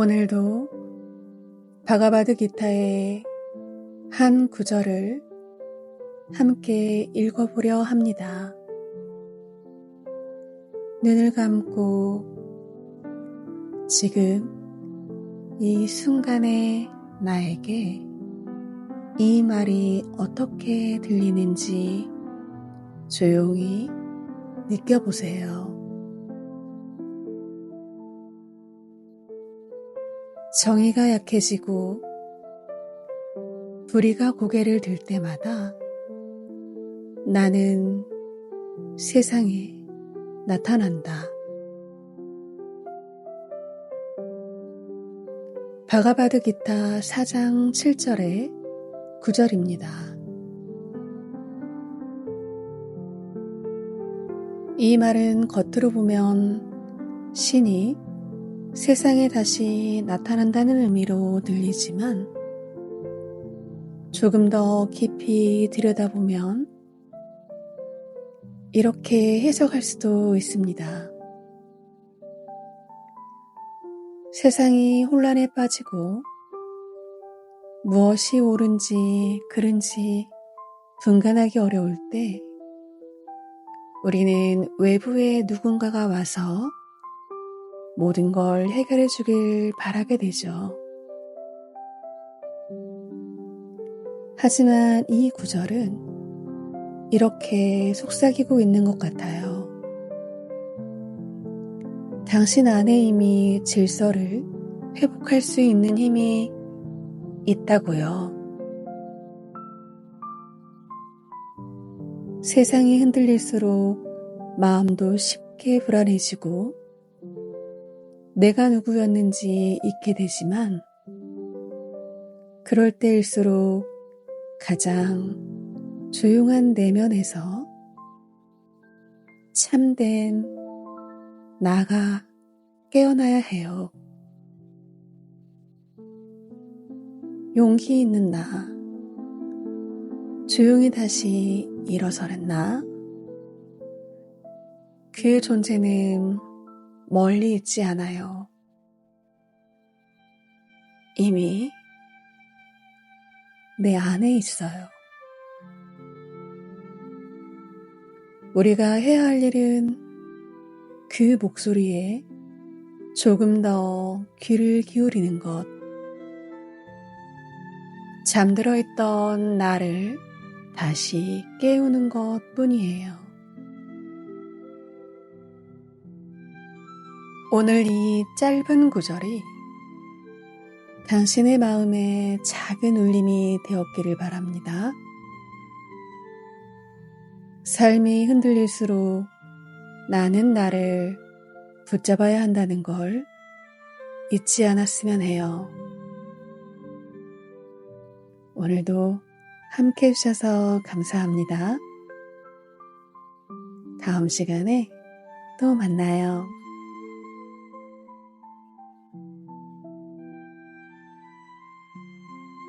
오늘도 바가바드 기타의 한 구절을 함께 읽어보려 합니다. 눈을 감고 지금 이 순간에 나에게 이 말이 어떻게 들리는지 조용히 느껴보세요. 정의가 약해지고 불의가 고개를 들 때마다 나는 세상에 나타난다. 바가바드 기타 4장 7절의 9절입니다. 이 말은 겉으로 보면 신이 세상에 다시 나타난다는 의미로 들리지만 조금 더 깊이 들여다보면 이렇게 해석할 수도 있습니다. 세상이 혼란에 빠지고 무엇이 옳은지 그른지 분간하기 어려울 때 우리는 외부의 누군가가 와서 모든 걸 해결해 주길 바라게 되죠. 하지만 이 구절은 이렇게 속삭이고 있는 것 같아요. 당신 안에 이미 질서를 회복할 수 있는 힘이 있다고요. 세상이 흔들릴수록 마음도 쉽게 불안해지고 내가 누구였는지 잊게 되지만 그럴 때일수록 가장 조용한 내면에서 참된 나가 깨어나야 해요. 용기 있는 나, 조용히 다시 일어서는 나, 그의 존재는 멀리 있지 않아요. 이미 내 안에 있어요. 우리가 해야 할 일은 그 목소리에 조금 더 귀를 기울이는 것. 잠들어 있던 나를 다시 깨우는 것 뿐이에요. 오늘 이 짧은 구절이 당신의 마음에 작은 울림이 되었기를 바랍니다. 삶이 흔들릴수록 나는 나를 붙잡아야 한다는 걸 잊지 않았으면 해요. 오늘도 함께 해주셔서 감사합니다. 다음 시간에 또 만나요.